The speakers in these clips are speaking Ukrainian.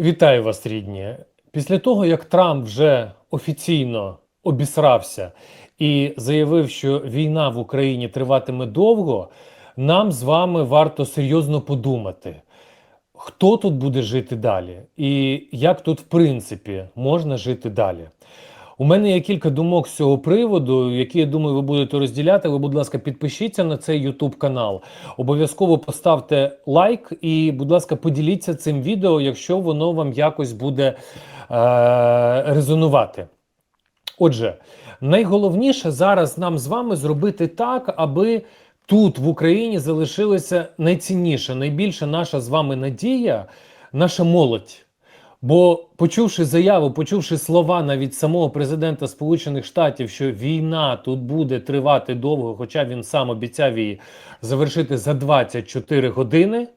Вітаю вас, рідні. Після того, як Трамп вже офіційно обісрався і заявив, що війна в Україні триватиме довго, нам з вами варто серйозно подумати, хто тут буде жити далі, і як тут, в принципі, можна жити далі. У мене є кілька думок з цього приводу, які я думаю, ви будете розділяти. Ви, будь ласка, підпишіться на цей YouTube канал. Обов'язково поставте лайк і, будь ласка, поділіться цим відео, якщо воно вам якось буде е- резонувати. Отже, найголовніше зараз нам з вами зробити так, аби тут в Україні залишилася найцінніша, найбільша наша з вами надія, наша молодь. Бо почувши заяву, почувши слова навіть самого президента Сполучених Штатів, що війна тут буде тривати довго, хоча він сам обіцяв її завершити за 24 години,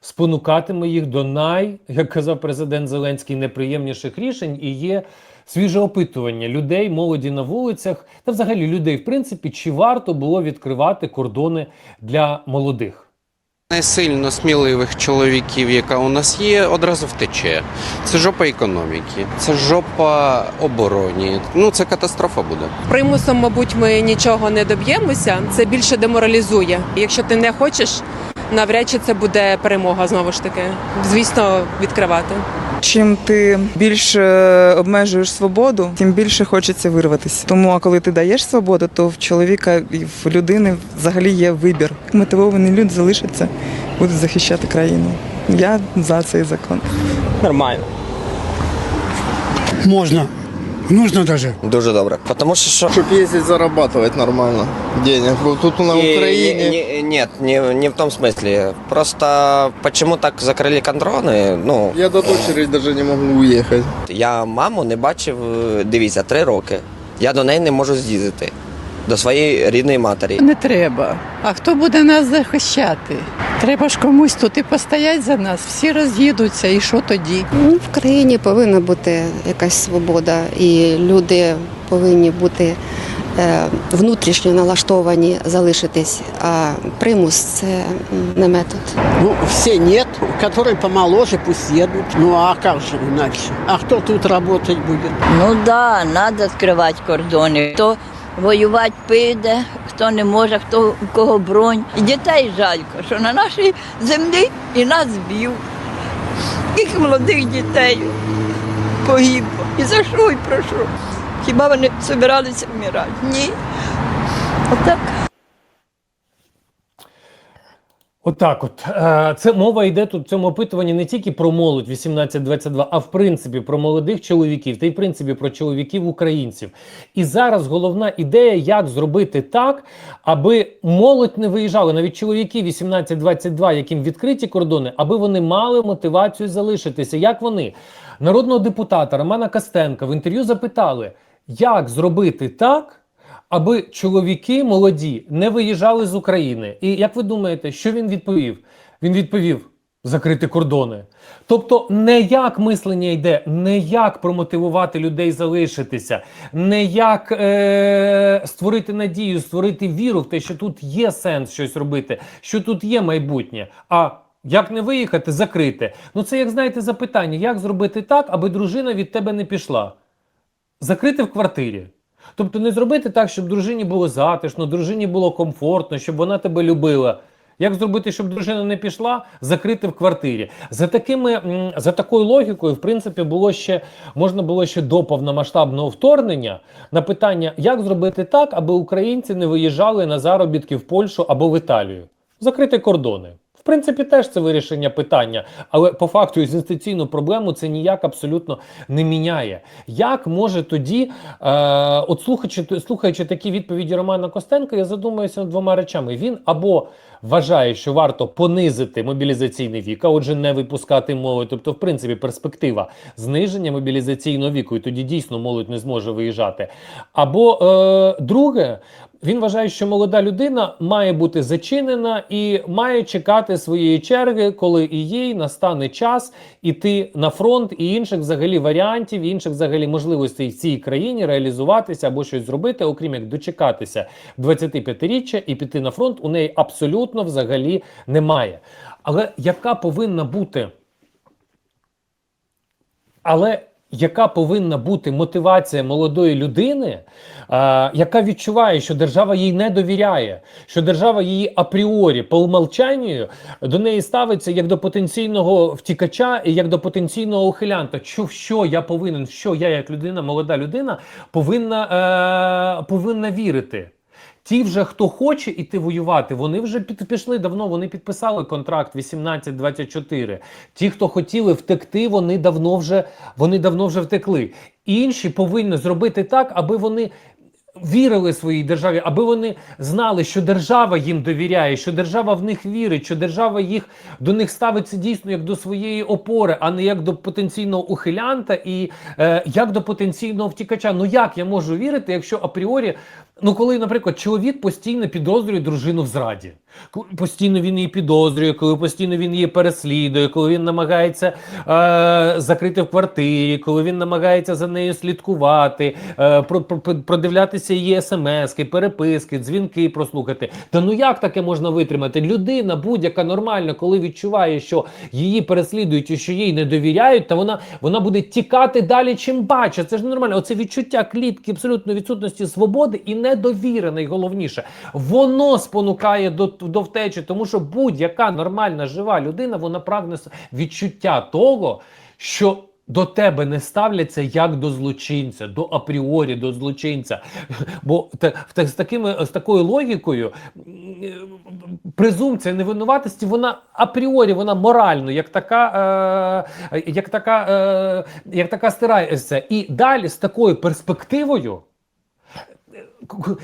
спонукатиме їх до най, як казав президент Зеленський, неприємніших рішень і є свіже опитування людей, молоді на вулицях та взагалі людей, в принципі, чи варто було відкривати кордони для молодих. Не сміливих чоловіків, яка у нас є, одразу втече. Це жопа економіки, це жопа обороні. Ну це катастрофа буде. Примусом, мабуть, ми нічого не доб'ємося. Це більше деморалізує. Якщо ти не хочеш, навряд чи це буде перемога знову ж таки. Звісно, відкривати. Чим ти більше обмежуєш свободу, тим більше хочеться вирватися. Тому а коли ти даєш свободу, то в чоловіка і в людини взагалі є вибір. Мотивований люд залишиться, будуть захищати країну. Я за цей закон. Нормально. Можно. Нужно даже. Дуже добре. Тому що що Щоб їздити зарабатывать нормально денег. Бо Тут на Україні Украине Ні, ні, не, не в тому смислі. Просто почему так закрили контроли? Ну, я до дочери даже не можу уїхати. я маму не бачив, е, дивіться, три роки. Я до неї не можу з'їздити. До своєї рідної матері. Не треба. А хто буде нас захищати? Треба ж комусь тут і постоять за нас. Всі роз'їдуться, і що тоді? Ну, в країні повинна бути якась свобода, і люди повинні бути е, внутрішньо налаштовані залишитись. А примус це не метод. Ну, все нет, которые помоложе, пусть едут. Ну, а как же иначе? А кто тут работать будет? Ну да, треба відкривати кордони. Хто воювати піде, хто не може, хто у кого бронь. І дітей жалько, що на нашій землі і нас б'ють. Скільки молодих дітей погибло. І за що і про що? Хіба вони збиралися вмирати? Ні. Отак. Отак, от Е, це мова йде тут в цьому опитуванні не тільки про молодь 18-22, а в принципі про молодих чоловіків, та й в принципі про чоловіків українців. І зараз головна ідея, як зробити так, аби молодь не виїжджала, навіть чоловіки 18-22, яким відкриті кордони, аби вони мали мотивацію залишитися. Як вони народного депутата Романа Костенка в інтерв'ю запитали, як зробити так аби чоловіки молоді не виїжджали з України. І як ви думаєте, що він відповів? Він відповів: закрити кордони. Тобто, не як мислення йде, не як промотивувати людей залишитися, не як е- створити надію, створити віру в те, що тут є сенс щось робити, що тут є майбутнє. А як не виїхати, закрити. Ну це як знаєте запитання, як зробити так, аби дружина від тебе не пішла? Закрити в квартирі. Тобто не зробити так, щоб дружині було затишно, дружині було комфортно, щоб вона тебе любила. Як зробити, щоб дружина не пішла, закрити в квартирі? За такими за такою логікою, в принципі, було ще можна було ще до повномасштабного вторгнення на питання, як зробити так, аби українці не виїжджали на заробітки в Польщу або в Італію. Закрити кордони. Принципі, теж це вирішення питання, але по факту інвестиційну проблему це ніяк абсолютно не міняє. Як може тоді, е, от слухаючи, слухаючи такі відповіді Романа Костенка, я задумуюся над двома речами. Він або вважає, що варто понизити мобілізаційний вік, а отже, не випускати молодь, тобто, в принципі, перспектива зниження мобілізаційного віку, і тоді дійсно молодь не зможе виїжджати. Або е, друге, він вважає, що молода людина має бути зачинена і має чекати своєї черги, коли і їй настане час іти на фронт і інших взагалі варіантів, інших взагалі можливостей в цій країні реалізуватися або щось зробити, окрім як дочекатися 25-річчя і піти на фронт, у неї абсолютно взагалі немає. Але яка повинна бути Але яка повинна бути мотивація молодої людини, а, яка відчуває, що держава їй не довіряє, що держава її апріорі по умолчанню до неї ставиться як до потенційного втікача і як до потенційного ухилянта. Що, що я повинен, що я, як людина, молода людина, повинна, е, повинна вірити. Ті, вже хто хоче іти воювати, вони вже пішли давно. Вони підписали контракт 18-24. Ті, хто хотіли втекти, вони давно вже вони давно вже втекли. Інші повинні зробити так, аби вони. Вірили своїй державі, аби вони знали, що держава їм довіряє, що держава в них вірить, що держава їх до них ставиться дійсно як до своєї опори, а не як до потенційного ухилянта і е, як до потенційного втікача. Ну як я можу вірити, якщо апріорі, ну коли, наприклад, чоловік постійно підозрює дружину в зраді, постійно він її підозрює, коли постійно він її переслідує, коли він намагається е, закрити в квартирі, коли він намагається за нею слідкувати, е, про, про- її смски, переписки, дзвінки прослухати. Та ну як таке можна витримати? Людина будь-яка нормальна, коли відчуває, що її переслідують і що їй не довіряють, та вона, вона буде тікати далі, чим бачить. Це ж нормально. Оце відчуття клітки абсолютно відсутності свободи і недовіри, найголовніше. Воно спонукає до, до втечі, тому що будь-яка нормальна жива людина вона прагне відчуття того, що. До тебе не ставляться як до злочинця, до апріорі, до злочинця. Бо та- з, такими, з такою логікою презумпція невинуватості, вона апріорі, вона морально, як така, е, як така, е, як така стирається. І далі з такою перспективою.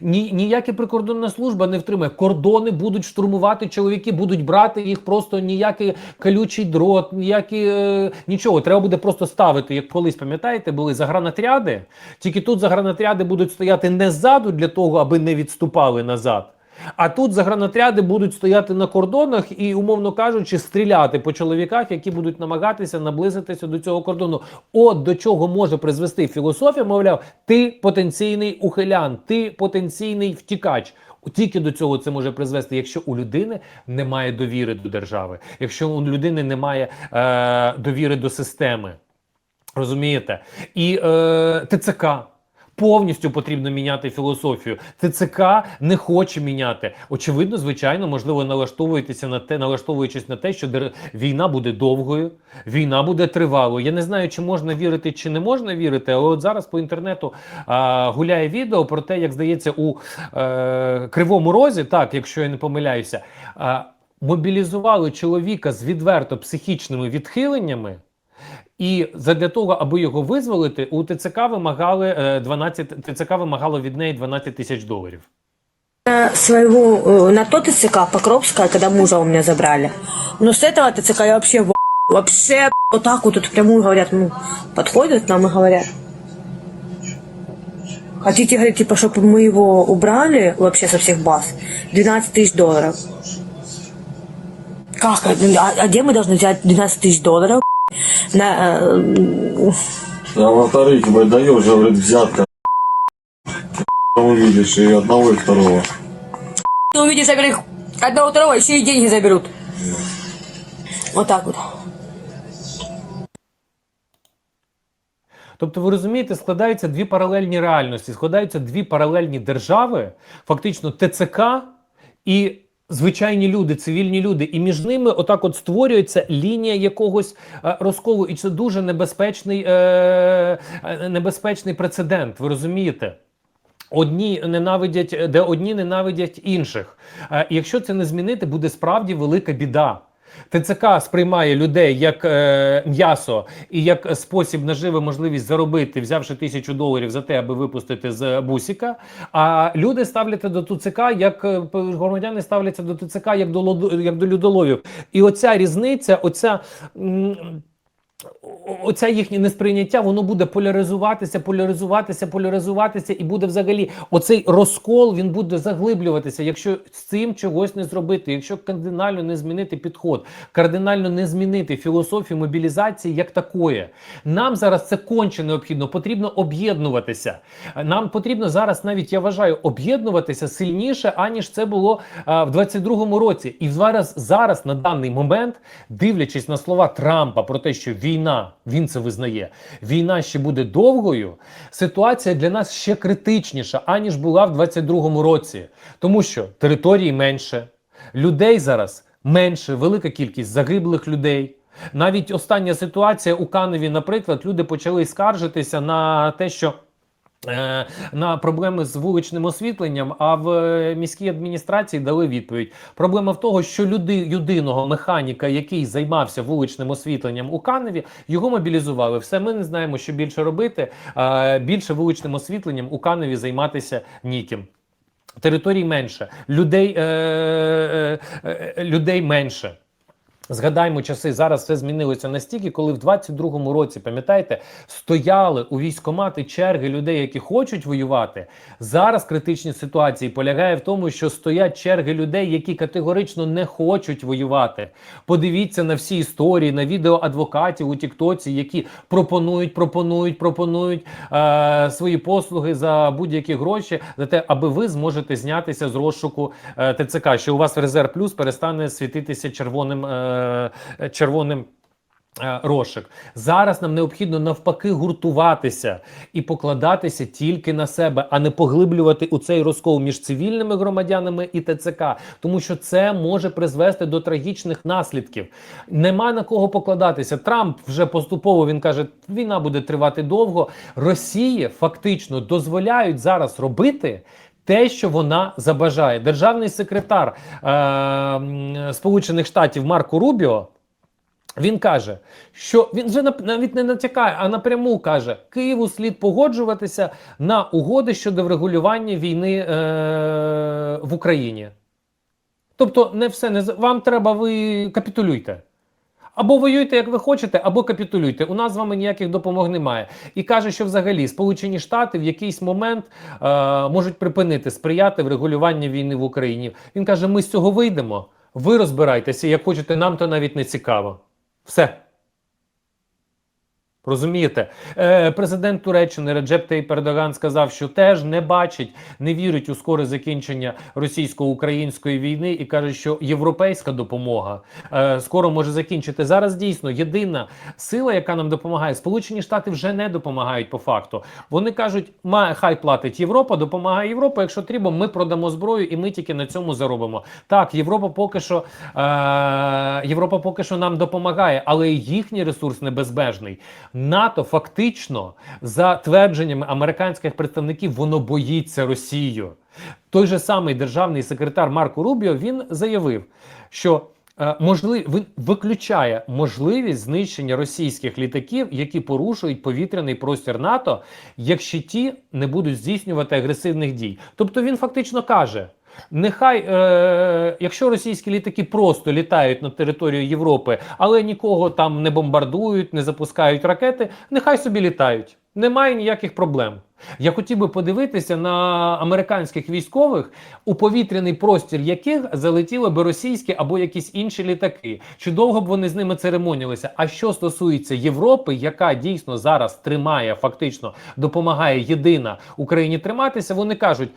Ні, ніяка прикордонна служба не втримає. Кордони будуть штурмувати чоловіки, будуть брати їх просто ніякий колючий дрот, ніякі е, нічого. Треба буде просто ставити, як колись пам'ятаєте, були загранатряди. Тільки тут загранатряди будуть стояти не ззаду для того, аби не відступали назад. А тут загранатряди будуть стояти на кордонах і, умовно кажучи, стріляти по чоловіках, які будуть намагатися наблизитися до цього кордону. От до чого може призвести філософія, мовляв, ти потенційний ухилян, ти потенційний втікач. Тільки до цього це може призвести, якщо у людини немає довіри до держави, якщо у людини немає е, довіри до системи. Розумієте? І е, ТЦК. Повністю потрібно міняти філософію. ТЦК не хоче міняти. Очевидно, звичайно, можливо, налаштовуєтеся на те, налаштовуючись на те, що війна буде довгою, війна буде тривалою. Я не знаю, чи можна вірити, чи не можна вірити, але от зараз по інтернету а, гуляє відео про те, як здається, у е, Кривому Розі, так, якщо я не помиляюся, а, мобілізували чоловіка з відверто психічними відхиленнями. І задля того, аби його визволити, у ТЦК вимагали е, 12, ТЦК вимагало від неї 12 тисяч доларів. своего э, на тот ТЦК Покровская, когда мужа у меня забрали. Но с этого ТЦК я вообще в- вообще вот так вот тут прямую говорят, ну, подходят к нам и говорят. Хотите, говорит, типа, чтобы мы его убрали вообще со всех баз? 12 тысяч долларов. Как? А, а где мы должны взять 12 тысяч долларов? На, э, А во-вторых, ебать, даешь, говорит, взятка. Увидишь и одного, и второго. ты увидишь, заберут одного, второго, еще и деньги заберут. Вот так вот. Тобто, ви розумієте, складаються дві паралельні реальності, складаються дві паралельні держави, фактично ТЦК і звичайні люди, цивільні люди. І між ними отак от створюється лінія якогось е, розколу. І це дуже небезпечний, е, е, небезпечний прецедент. Ви розумієте? Одні ненавидять, де одні ненавидять інших. І якщо це не змінити, буде справді велика біда. ТЦК сприймає людей як е, м'ясо і як спосіб наживи можливість заробити, взявши тисячу доларів за те, аби випустити з бусіка. А люди ставляться до ТЦК, як е, громадяни ставляться до ТЦК як до як до людоловів. І оця різниця, оця. м, о- Оця їхнє несприйняття, воно буде поляризуватися, поляризуватися, поляризуватися, і буде взагалі оцей розкол він буде заглиблюватися, якщо з цим чогось не зробити, якщо кардинально не змінити підход, кардинально не змінити філософію мобілізації як такої. Нам зараз це конче необхідно. Потрібно об'єднуватися. Нам потрібно зараз, навіть я вважаю, об'єднуватися сильніше, аніж це було а, в 22-му році. І зараз, зараз на даний момент, дивлячись на слова Трампа про те, що війна, він це визнає. Війна ще буде довгою. Ситуація для нас ще критичніша, аніж була в 22-му році, тому що території менше, людей зараз менше, велика кількість загиблих людей. Навіть остання ситуація у Каневі, наприклад, люди почали скаржитися на те, що. Е, На проблеми з вуличним освітленням, а в е, міській адміністрації дали відповідь. Проблема в того, що люди, єдиного механіка, який займався вуличним освітленням у Каневі, його мобілізували. Все, ми не знаємо, що більше робити. Більше вуличним освітленням у Каневі займатися ніким. Територій менше, людей, е, е, е, людей менше. Згадаймо часи, зараз все змінилося настільки, коли в 22-му році, пам'ятаєте, стояли у військкомати черги людей, які хочуть воювати. Зараз критичні ситуації полягає в тому, що стоять черги людей, які категорично не хочуть воювати. Подивіться на всі історії, на відео адвокатів у Тіктоці, які пропонують, пропонують, пропонують е, свої послуги за будь-які гроші, за те, аби ви зможете знятися з розшуку е, ТЦК, що у вас резерв плюс перестане світитися червоним. Е, червоним е, розшик. Зараз нам необхідно навпаки гуртуватися і покладатися тільки на себе, а не поглиблювати у цей розкол між цивільними громадянами і ТЦК, тому що це може призвести до трагічних наслідків. Нема на кого покладатися. Трамп вже поступово він каже, війна буде тривати довго. Росії фактично дозволяють зараз робити. Те, що вона забажає, державний секретар е, Сполучених Штатів Марко Рубіо. Він каже, що він вже навіть не натякає, а напряму каже: Києву слід погоджуватися на угоди щодо врегулювання війни е, в Україні. Тобто, не все не вам треба, ви капітулюйте. Або воюйте, як ви хочете, або капітулюйте. У нас з вами ніяких допомог немає. І каже, що взагалі Сполучені Штати в якийсь момент е, можуть припинити сприяти врегулюванню війни в Україні. Він каже: ми з цього вийдемо. Ви розбирайтеся, як хочете, нам то навіть не цікаво. Все. Розумієте, е, президент Туреччини Реджеп Тейп Ердоган сказав, що теж не бачить, не вірить у скоре закінчення російсько-української війни і каже, що європейська допомога е, скоро може закінчити. Зараз дійсно єдина сила, яка нам допомагає. Сполучені Штати вже не допомагають по факту. Вони кажуть, має хай платить Європа, допомагає Європа. Якщо треба, ми продамо зброю, і ми тільки на цьому заробимо. Так, Європа поки що е, Європа поки що нам допомагає, але їхній ресурс не безмежний. НАТО фактично, за твердженнями американських представників, воно боїться Росію. Той же самий державний секретар Марко Рубіо він заявив, що е, можлив, він виключає можливість знищення російських літаків, які порушують повітряний простір НАТО, якщо ті не будуть здійснювати агресивних дій. Тобто він фактично каже. Нехай, е, якщо російські літаки просто літають на територію Європи, але нікого там не бомбардують, не запускають ракети, нехай собі літають. Немає ніяких проблем. Я хотів би подивитися на американських військових, у повітряний простір яких залетіли би російські або якісь інші літаки. Чи довго б вони з ними церемонілися? А що стосується Європи, яка дійсно зараз тримає, фактично допомагає єдина Україні триматися, вони кажуть.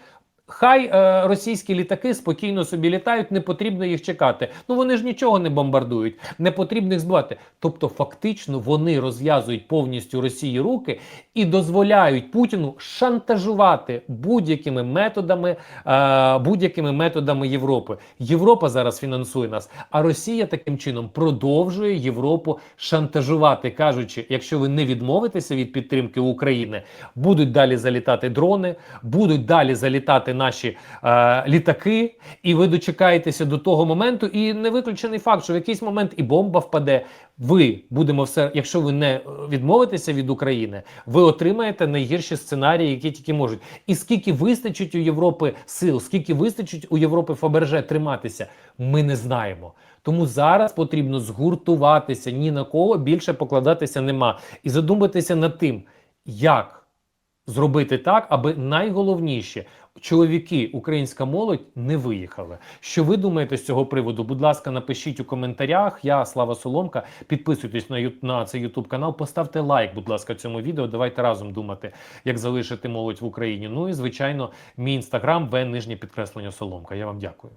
Хай е, російські літаки спокійно собі літають, не потрібно їх чекати. Ну вони ж нічого не бомбардують, не потрібно їх збивати. Тобто, фактично, вони розв'язують повністю Росії руки і дозволяють Путіну шантажувати будь-якими методами, е, будь-якими методами Європи. Європа зараз фінансує нас, а Росія таким чином продовжує Європу шантажувати, кажучи, якщо ви не відмовитеся від підтримки України, будуть далі залітати дрони, будуть далі залітати наші е, літаки, і ви дочекаєтеся до того моменту. І не виключений факт, що в якийсь момент і бомба впаде. Ви будемо все, якщо ви не е, відмовитеся від України, ви отримаєте найгірші сценарії, які тільки можуть. І скільки вистачить у Європи сил, скільки вистачить у Європи Фаберже триматися, ми не знаємо. Тому зараз потрібно згуртуватися, ні на кого більше покладатися нема. І задуматися над тим, як зробити так, аби найголовніше чоловіки, українська молодь не виїхали. Що ви думаєте з цього приводу? Будь ласка, напишіть у коментарях. Я Слава Соломка. Підписуйтесь на, на цей Ютуб канал. Поставте лайк, будь ласка, цьому відео. Давайте разом думати, як залишити молодь в Україні. Ну і звичайно, мій інстаграм в нижнє підкреслення Соломка. Я вам дякую.